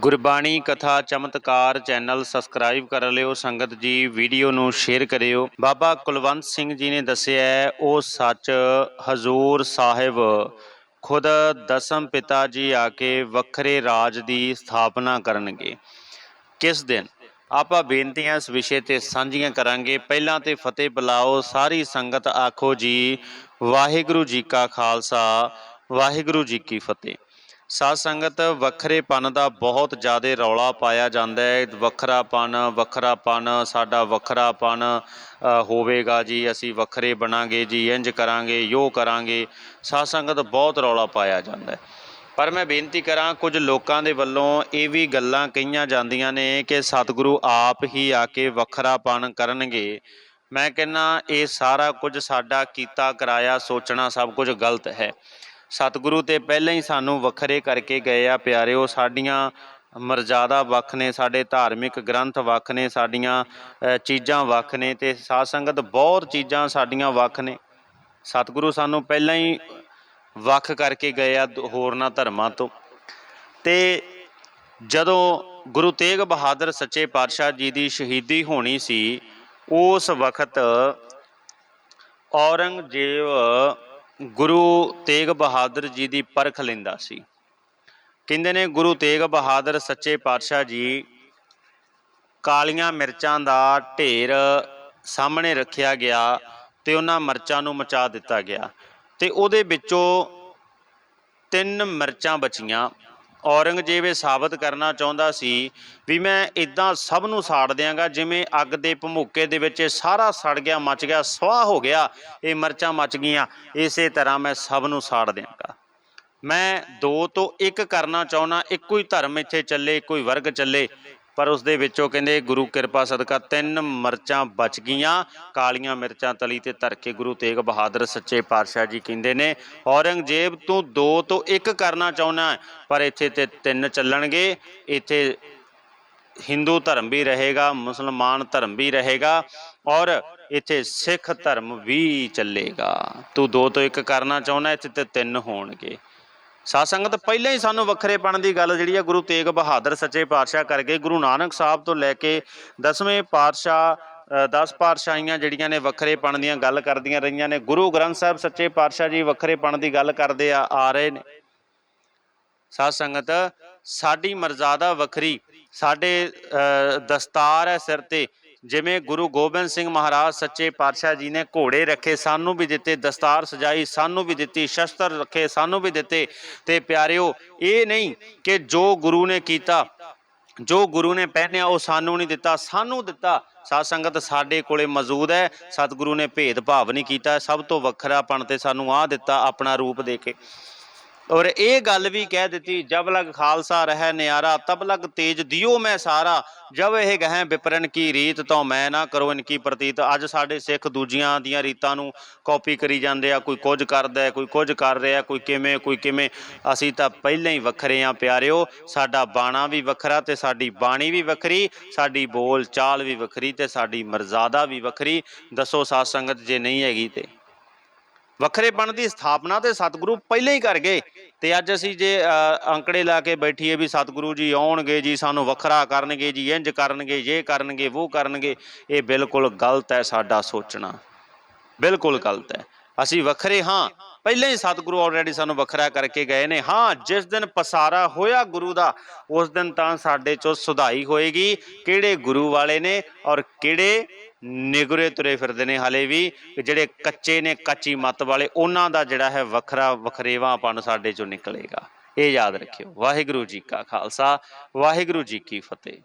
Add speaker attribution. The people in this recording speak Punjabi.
Speaker 1: ਗੁਰਬਾਣੀ ਕਥਾ ਚਮਤਕਾਰ ਚੈਨਲ ਸਬਸਕ੍ਰਾਈਬ ਕਰ ਲਿਓ, ਸੰਗਤ ਜੀ ਵੀਡੀਓ ਨੂੰ ਸ਼ੇਅਰ ਕਰਿਓ। ਬਾਬਾ ਕੁਲਵੰਤ ਸਿੰਘ ਜੀ ਨੇ ਦੱਸਿਆ ਉਹ ਸੱਚ ਹਜ਼ੂਰ ਸਾਹਿਬ ਖੁਦ ਦਸਮ ਪਿਤਾ ਜੀ ਆ ਕੇ ਵੱਖਰੇ ਰਾਜ ਦੀ ਸਥਾਪਨਾ ਕਰਨਗੇ। ਕਿਸ ਦਿਨ? ਆਪਾਂ ਬੇਨਤੀਆਂ ਇਸ ਵਿਸ਼ੇ ਤੇ ਸਾਂਝੀਆਂ ਕਰਾਂਗੇ। ਪਹਿਲਾਂ ਤੇ ਫਤਿਹ ਬੁਲਾਓ, ਸਾਰੀ ਸੰਗਤ ਆਖੋ ਜੀ, ਵਾਹਿਗੁਰੂ ਜੀ ਕਾ ਖਾਲਸਾ, ਵਾਹਿਗੁਰੂ ਜੀ ਕੀ ਫਤਿਹ। ਸਾਧ ਸੰਗਤ, ਵੱਖਰੇਪਨ ਦਾ ਬਹੁਤ ਜ਼ਿਆਦਾ ਰੌਲਾ ਪਾਇਆ ਜਾਂਦਾ ਹੈ। ਵੱਖਰਾਪਨ ਵੱਖਰਾਪਨ, ਸਾਡਾ ਵੱਖਰਾਪਨ ਹੋਵੇਗਾ ਜੀ, ਅਸੀਂ ਵੱਖਰੇ ਬਣਾਂਗੇ ਜੀ ਇੰਜ ਕਰਾਂਗੇ ਯੋ ਕਰਾਂਗੇ। ਸਾਧ ਸੰਗਤ ਬਹੁਤ ਰੌਲਾ ਪਾਇਆ ਜਾਂਦਾ ਹੈ। ਪਰ ਮੈਂ ਬੇਨਤੀ ਕਰਾਂ, ਕੁਝ ਲੋਕਾਂ ਦੇ ਵੱਲੋਂ ਇਹ ਵੀ ਗੱਲਾਂ ਕਹੀਆਂ ਜਾਂਦੀਆਂ ਨੇ ਕਿ ਸਤਿਗੁਰੂ ਆਪ ਹੀ ਆ ਕੇ ਵੱਖਰਾਪਨ ਕਰਨਗੇ। ਮੈਂ ਕਹਿੰਨਾ ਇਹ ਸਾਰਾ ਕੁਝ ਸਾਡਾ ਕੀਤਾ, ਕਰਾਇਆ, ਸੋਚਣਾ ਸਭ ਕੁਝ ਗਲਤ ਹੈ। ਸਤਿਗੁਰੂ ਤੇ ਪਹਿਲਾਂ ਹੀ ਸਾਨੂੰ ਵੱਖਰੇ ਕਰਕੇ ਗਏ ਆ ਪਿਆਰਿਓ, ਸਾਡੀਆਂ ਮਰਜ਼ਾਦਾ ਵੱਖ ਨੇ, ਸਾਡੇ ਧਾਰਮਿਕ ਗ੍ਰੰਥ ਵੱਖ ਨੇ, ਸਾਡੀਆਂ ਚੀਜ਼ਾਂ ਵੱਖ ਨੇ ਤੇ ਸਾਧ ਸੰਗਤ ਬਹੁਤ ਚੀਜ਼ਾਂ ਸਾਡੀਆਂ ਵੱਖ ਨੇ। ਸਤਿਗੁਰੂ ਸਾਨੂੰ ਪਹਿਲਾਂ ਹੀ ਵੱਖ ਕਰਕੇ ਗਏ ਆ ਦ- ਹੋਰਨਾਂ ਧਰਮਾਂ ਤੋਂ। ਤੇ ਜਦੋਂ ਗੁਰੂ ਤੇਗ ਬਹਾਦਰ ਸੱਚੇ ਪਾਤਸ਼ਾਹ ਜੀ ਦੀ ਸ਼ਹੀਦੀ ਹੋਣੀ ਸੀ, ਉਸ ਵਕਤ ਔਰੰਗਜ਼ੇਬ ਗੁਰੂ ਤੇਗ ਬਹਾਦਰ ਜੀ ਦੀ ਪਰਖ ਲੈਂਦਾ ਸੀ। ਕਹਿੰਦੇ ਨੇ, ਗੁਰੂ ਤੇਗ ਬਹਾਦਰ ਸੱਚੇ ਪਾਤਸ਼ਾਹ ਜੀ, ਕਾਲੀਆਂ ਮਿਰਚਾਂ ਦਾ ਢੇਰ ਸਾਹਮਣੇ ਰੱਖਿਆ ਗਿਆ ਤੇ ਉਹਨਾਂ ਮਿਰਚਾਂ ਨੂੰ ਮਚਾ ਦਿੱਤਾ ਗਿਆ ਤੇ ਉਹਦੇ ਵਿੱਚੋਂ ਤਿੰਨ ਮਿਰਚਾਂ ਬਚੀਆਂ। ਔਰੰਗਜ਼ੇਬ ਇਹ ਸਾਬਤ ਕਰਨਾ ਚਾਹੁੰਦਾ ਸੀ ਵੀ ਮੈਂ ਇਦਾਂ ਸਭ ਨੂੰ ਸਾੜ ਦਿਆਂਗਾ, ਜਿਵੇਂ ਅੱਗ ਦੇ ਭਮੂਕੇ ਦੇ ਵਿੱਚ ਇਹ ਸਾਰਾ ਸੜ ਗਿਆ, ਮਚ ਗਿਆ, ਸਵਾਹ ਹੋ ਗਿਆ, ਇਹ ਮਿਰਚਾਂ ਮਚ ਗਈਆਂ, ਇਸੇ ਤਰ੍ਹਾਂ ਮੈਂ ਸਭ ਨੂੰ ਸਾੜ ਦਿਆਂਗਾ। ਮੈਂ ਦੋ ਤੋਂ ਇੱਕ ਕਰਨਾ ਚਾਹੁੰਦਾ, ਇੱਕੋ ਹੀ ਧਰਮ ਇੱਥੇ ਚੱਲੇ, ਇੱਕੋ ਹੀ ਵਰਗ ਚੱਲੇ ਪਰ ਉਸ ਦੇ ਵਿੱਚੋਂ ਕਹਿੰਦੇ, ਗੁਰੂ ਕਿਰਪਾ ਸਦਕਾ ਤਿੰਨ ਮਿਰਚਾਂ ਬਚ ਗਈਆਂ। ਕਾਲੀਆਂ ਮਿਰਚਾਂ ਤਲੀ ਤੇ ਧਰ ਕੇ ਗੁਰੂ ਤੇਗ ਬਹਾਦਰ ਸੱਚੇ ਪਾਤਸ਼ਾਹ ਜੀ ਕਹਿੰਦੇ ਨੇ, ਔਰੰਗਜ਼ੇਬ ਤੂੰ ਦੋ ਤੋਂ ਇੱਕ ਕਰਨਾ ਚਾਹੁੰਦਾ ਪਰ ਇੱਥੇ ਤੇ ਤਿੰਨ ਚੱਲਣਗੇ। ਇੱਥੇ ਹਿੰਦੂ ਧਰਮ ਵੀ ਰਹੇਗਾ, ਮੁਸਲਮਾਨ ਧਰਮ ਵੀ ਰਹੇਗਾ ਔਰ ਇੱਥੇ ਸਿੱਖ ਧਰਮ ਵੀ ਚੱਲੇਗਾ। ਤੂੰ ਦੋ ਤੋਂ ਇੱਕ ਕਰਨਾ ਚਾਹੁੰਦਾ ਇੱਥੇ ਤੇ ਤਿੰਨ ਹੋਣਗੇ। ਸਾਧ ਸੰਗਤ ਪਹਿਲਾਂ ਹੀ ਸਾਨੂੰ ਵੱਖਰੇਪਣ ਦੀ ਗੱਲ ਜਿਹੜੀ ਹੈ ਗੁਰੂ ਤੇਗ ਬਹਾਦਰ ਸੱਚੇ ਪਾਤਸ਼ਾਹ ਕਰਕੇ ਗੁਰੂ ਨਾਨਕ ਸਾਹਿਬ ਤੋਂ ਲੈ ਕੇ ਦਸਵੇਂ ਪਾਤਸ਼ਾਹ 10 ਪਾਤਸ਼ਾਹੀਆਂ ਜਿਹੜੀਆਂ ਨੇ ਵੱਖਰੇਪਣ ਦੀਆਂ ਗੱਲ ਕਰਦੀਆਂ ਰਹੀਆਂ ਨੇ ਗੁਰੂ ਗ੍ਰੰਥ ਸਾਹਿਬ ਸੱਚੇ ਪਾਤਸ਼ਾਹ ਜੀ ਵੱਖਰੇਪਣ ਦੀ ਗੱਲ ਕਰਦੇ ਆ ਆ ਰਹੇ ਨੇ। ਸਾਧ ਸੰਗਤ ਸਾਡੀ ਮਰਜ਼ਾਦਾ ਵੱਖਰੀ ਸਾਡੇ ਅ, ਦਸਤਾਰ ਹੈ ਸਿਰ ਤੇ ਜਿਵੇਂ ਗੁਰੂ ਗੋਬਿੰਦ ਸਿੰਘ ਮਹਾਰਾਜ ਸੱਚੇ ਪਾਤਸ਼ਾਹ ਜੀ ਨੇ ਘੋੜੇ ਰੱਖੇ, ਸਾਨੂੰ ਵੀ ਦਿੱਤੇ ਦਸਤਾਰ ਸਜਾਈ, ਸਾਨੂੰ ਵੀ ਦਿੱਤੀ ਸ਼ਸਤਰ ਰੱਖੇ, ਸਾਨੂੰ ਵੀ ਦਿੱਤੇ। ਤੇ ਪਿਆਰਿਓ, ਇਹ ਨਹੀਂ ਕਿ ਜੋ ਗੁਰੂ ਨੇ ਕੀਤਾ, ਜੋ ਗੁਰੂ ਨੇ ਪਹਿਨਿਆ, ਉਹ ਸਾਨੂੰ ਨਹੀਂ ਦਿੱਤਾ, ਸਾਨੂੰ ਦਿੱਤਾ। ਸਾਧ ਸੰਗਤ ਸਾਡੇ ਕੋਲੇ ਮੌਜੂਦ ਹੈ, ਸਤਿਗੁਰੂ ਨੇ ਭੇਦ ਭਾਵ ਨਹੀਂ ਕੀਤਾ, ਸਭ ਤੋਂ ਵੱਖਰਾਪਣ ਤੇ ਸਾਨੂੰ ਆਹ ਦਿੱਤਾ ਆਪਣਾ ਰੂਪ ਦੇ ਕੇ। ਔਰ ਇਹ ਗੱਲ ਵੀ ਕਹਿ ਦਿੱਤੀ, ਜਬ ਲਗ ਖਾਲਸਾ ਰਹਿ ਨਿਆਰਾ, ਤਬ ਲਗ ਤੇਜ ਦਿਓ ਮੈਂ ਸਾਰਾ। ਜਬ ਇਹ ਗਹਿ ਵਿਪਰਨ ਕੀ ਰੀਤ ਤੋਂ ਮੈਂ ਨਾ ਕਰੋ ਇਨਕੀ ਪ੍ਰਤੀਤ। ਅੱਜ ਸਾਡੇ ਸਿੱਖ ਦੂਜੀਆਂ ਦੀਆਂ ਰੀਤਾਂ ਨੂੰ ਕਾਪੀ ਕਰੀ ਜਾਂਦੇ ਆ, ਕੋਈ ਕੁਝ ਕਰਦਾ, ਕੋਈ ਕੁਝ ਕਰ ਰਿਹਾ, ਕੋਈ ਕਿਵੇਂ ਕੋਈ ਕਿਵੇਂ। ਅਸੀਂ ਤਾਂ ਪਹਿਲਾਂ ਹੀ ਵੱਖਰੇ ਆ ਪਿਆਰਿਓ, ਸਾਡਾ ਬਾਣਾ ਵੀ ਵੱਖਰਾ ਤੇ ਸਾਡੀ ਬਾਣੀ ਵੀ ਵੱਖਰੀ, ਸਾਡੀ ਬੋਲ ਚਾਲ ਵੀ ਵੱਖਰੀ ਤੇ ਸਾਡੀ ਮਰਜ਼ਾਦਾ ਵੀ ਵੱਖਰੀ। ਦੱਸੋ ਸਾਧ ਸੰਗਤ ਜੇ ਨਹੀਂ ਹੈਗੀ ਤੇ। ਵੱਖਰੇਪਣ ਦੀ ਸਥਾਪਨਾ ਤੇ ਸਤਿਗੁਰੂ ਪਹਿਲਾਂ ਹੀ ਕਰ ਗਏ। ਤੇ ਅੱਜ ਅਸੀਂ ਜੇ ਅ, ਅੰਕੜੇ ਲਾ ਕੇ ਬੈਠੀਏ ਵੀ ਸਤਿਗੁਰੂ ਜੀ ਆਉਣਗੇ ਜੀ ਸਾਨੂੰ ਵੱਖਰਾ ਕਰਨਗੇ ਜੀ ਇੰਜ ਕਰਨਗੇ ਇਹ ਕਰਨਗੇ ਉਹ ਕਰਨਗੇ ਇਹ ਬਿਲਕੁਲ ਗਲਤ ਹੈ ਸਾਡਾ ਸੋਚਣਾ। ਬਿਲਕੁਲ ਗਲਤ ਹੈ। ਅਸੀਂ ਵੱਖਰੇ ਹਾਂ। ਪਹਿਲਾਂ ਹੀ ਸਤਿਗੁਰੂ ਆਲਰੇਡੀ ਸਾਨੂੰ ਵੱਖਰਾ ਕਰਕੇ ਗਏ ਨੇ। ਹਾਂ ਜਿਸ ਦਿਨ ਪਸਾਰਾ ਹੋਇਆ ਗੁਰੂ ਦਾ ਉਸ ਦਿਨ ਤਾਂ ਸਾਡੇ ਚੋਂ ਸੁਧਾਈ ਹੋਏਗੀ। ਕਿਹੜੇ ਗੁਰੂ ਵਾਲੇ ਨੇ ਔਰ ਕਿਹੜੇ ਨਿਗਰੇ ਤੁਰੇ ਫਿਰਦੇ ਨੇ ਹਲੇ ਵੀ ਜਿਹੜੇ ਕੱਚੇ ਨੇ ਕੱਚੀ ਮੱਤ ਵਾਲੇ, ਉਹਨਾਂ ਦਾ ਜਿਹੜਾ ਹੈ ਵੱਖਰਾ ਵਖਰੇਵਾਪਣ ਸਾਡੇ ਚੋਂ ਨਿਕਲੇਗਾ। ਇਹ ਯਾਦ ਰੱਖਿਓ। ਵਾਹਿਗੁਰੂ ਜੀ ਕਾ ਖਾਲਸਾ, ਵਾਹਿਗੁਰੂ ਜੀ ਕੀ ਫਤਿਹ।